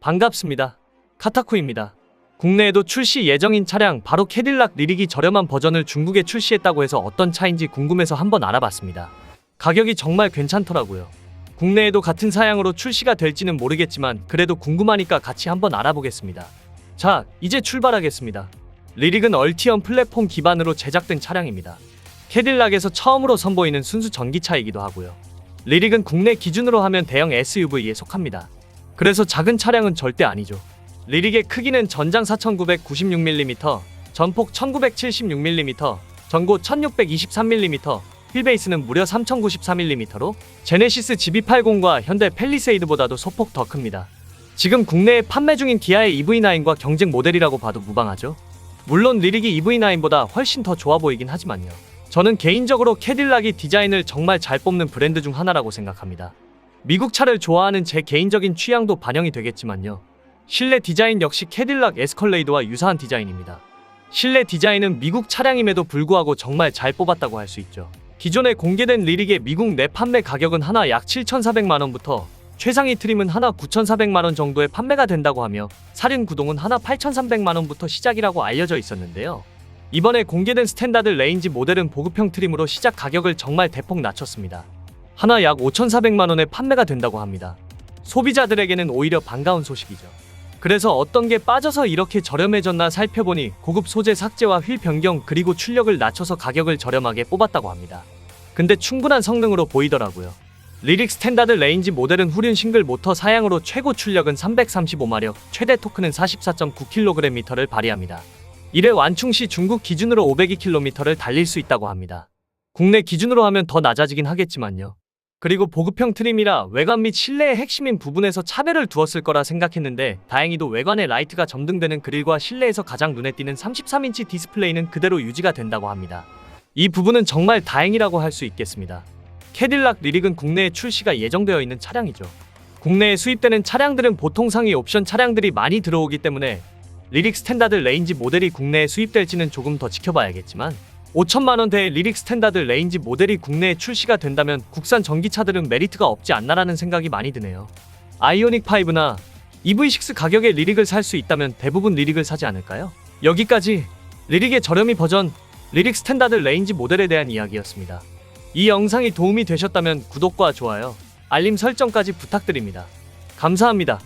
반갑습니다. 카타쿠입니다. 국내에도 출시 예정인 차량 바로 캐딜락 리릭이 저렴한 버전을 중국에 출시했다고 해서 어떤 차인지 궁금해서 한번 알아봤습니다. 가격이 정말 괜찮더라고요. 국내에도 같은 사양으로 출시가 될지는 모르겠지만 그래도 궁금하니까 같이 한번 알아보겠습니다. 자, 이제 출발하겠습니다. 리릭은 얼티엄 플랫폼 기반으로 제작된 차량입니다. 캐딜락에서 처음으로 선보이는 순수 전기차이기도 하고요. 리릭은 국내 기준으로 하면 대형 SUV에 속합니다. 그래서 작은 차량은 절대 아니죠. 리릭의 크기는 전장 4996mm, 전폭 1976mm, 전고 1623mm, 휠베이스는 무려 3094mm로 제네시스 GB80과 현대 펠리세이드보다도 소폭 더 큽니다. 지금 국내에 판매 중인 기아의 EV9과 경쟁 모델이라고 봐도 무방하죠. 물론 리릭이 EV9보다 훨씬 더 좋아 보이긴 하지만요. 저는 개인적으로 캐딜락이 디자인을 정말 잘 뽑는 브랜드 중 하나라고 생각합니다. 미국 차를 좋아하는 제 개인적인 취향도 반영이 되겠지만요. 실내 디자인 역시 캐딜락 에스컬레이드와 유사한 디자인입니다. 실내 디자인은 미국 차량임에도 불구하고 정말 잘 뽑았다고 할 수 있죠. 기존에 공개된 리릭의 미국 내 판매 가격은 하나 약 7,400만 원부터 최상위 트림은 하나 9,400만 원 정도에 판매가 된다고 하며 사륜 구동은 하나 8,300만 원부터 시작이라고 알려져 있었는데요. 이번에 공개된 스탠다드 레인지 모델은 보급형 트림으로 시작 가격을 정말 대폭 낮췄습니다. 하나 약 5,400만 원에 판매가 된다고 합니다. 소비자들에게는 오히려 반가운 소식이죠. 그래서 어떤 게 빠져서 이렇게 저렴해졌나 살펴보니 고급 소재 삭제와 휠 변경 그리고 출력을 낮춰서 가격을 저렴하게 뽑았다고 합니다. 근데 충분한 성능으로 보이더라고요. 리릭 스탠다드 레인지 모델은 후륜 싱글 모터 사양으로 최고 출력은 335마력, 최대 토크는 44.9kgm를 발휘합니다. 이래 완충 시 중국 기준으로 502km를 달릴 수 있다고 합니다. 국내 기준으로 하면 더 낮아지긴 하겠지만요. 그리고 보급형 트림이라 외관 및 실내의 핵심인 부분에서 차별을 두었을 거라 생각했는데 다행히도 외관에 라이트가 점등되는 그릴과 실내에서 가장 눈에 띄는 33인치 디스플레이는 그대로 유지가 된다고 합니다. 이 부분은 정말 다행이라고 할 수 있겠습니다. 캐딜락 리릭은 국내에 출시가 예정되어 있는 차량이죠. 국내에 수입되는 차량들은 보통 상위 옵션 차량들이 많이 들어오기 때문에 리릭 스탠다드 레인지 모델이 국내에 수입될지는 조금 더 지켜봐야겠지만 5천만 원대의 리릭 스탠다드 레인지 모델이 국내에 출시가 된다면 국산 전기차들은 메리트가 없지 않나라는 생각이 많이 드네요. 아이오닉 5나 EV6 가격에 리릭을 살 수 있다면 대부분 리릭을 사지 않을까요? 여기까지 리릭의 저렴이 버전 리릭 스탠다드 레인지 모델에 대한 이야기였습니다. 이 영상이 도움이 되셨다면 구독과 좋아요, 알림 설정까지 부탁드립니다. 감사합니다.